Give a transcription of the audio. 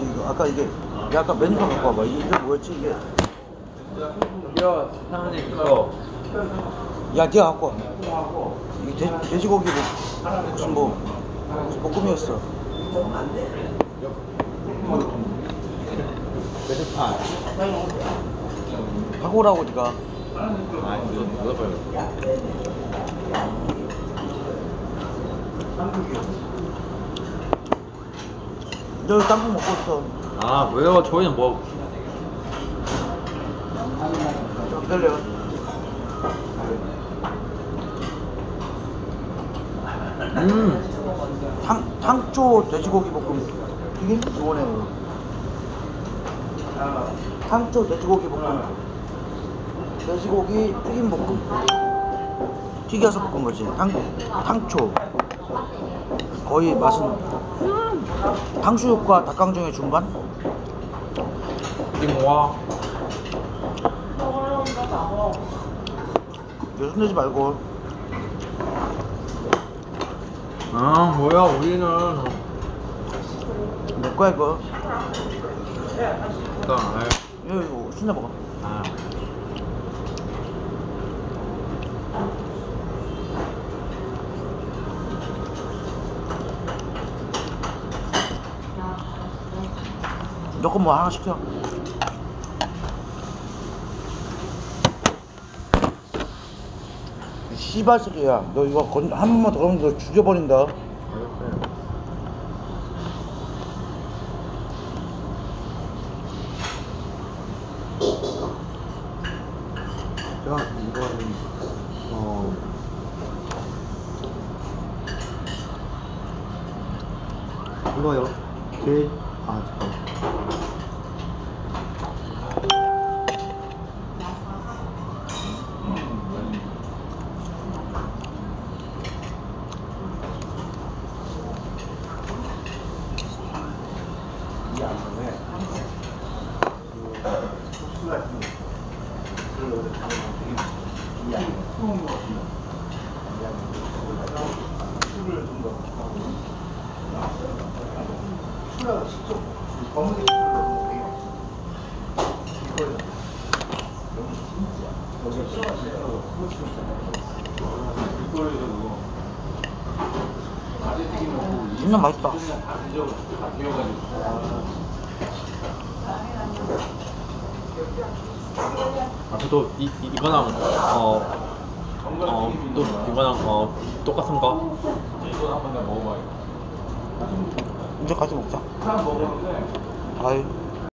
이거 아까 이게 야, 아까 메뉴판 갖고 와봐 이게, 이게 뭐였지 이게 야, 사장님 이거 야 니가 갖고 와 이게 돼, 돼지고기 뭐, 무슨 뭐 무슨 볶음이었어 메뉴판. 갖고 오라고 니가 아, 이거 묻어버려. 너 땅콩 먹고 있어. 아, 왜요? 저희는 뭐. 좀 기다려 음. 탕, 탕초 돼지고기 볶음. 튀김? 이거네. 탕초 돼지고기 볶음. 돼지고기 튀김 볶음. 튀겨서 볶은 거지. 탕, 탕초 거의 맛은 탕수육과 닭강정의 중간? 띵와. 내 손대지 말고 아, 뭐야? 우리는 내 거야 이거 일단 아, 이거, 이거 순대 먹어 아. 너거 뭐 하나 시켜. 이 씨발 새끼야. 너 이거 건, 한 번만 더 하면 너 죽여버린다. 자, 이거는 어. 이거요. 제, 아, 잠깐. 진짜 맛있다 앞에도 이, 이 이거랑 어. 어, 또 이거랑 어 똑같은 거? 이 제 같이 먹자. 아이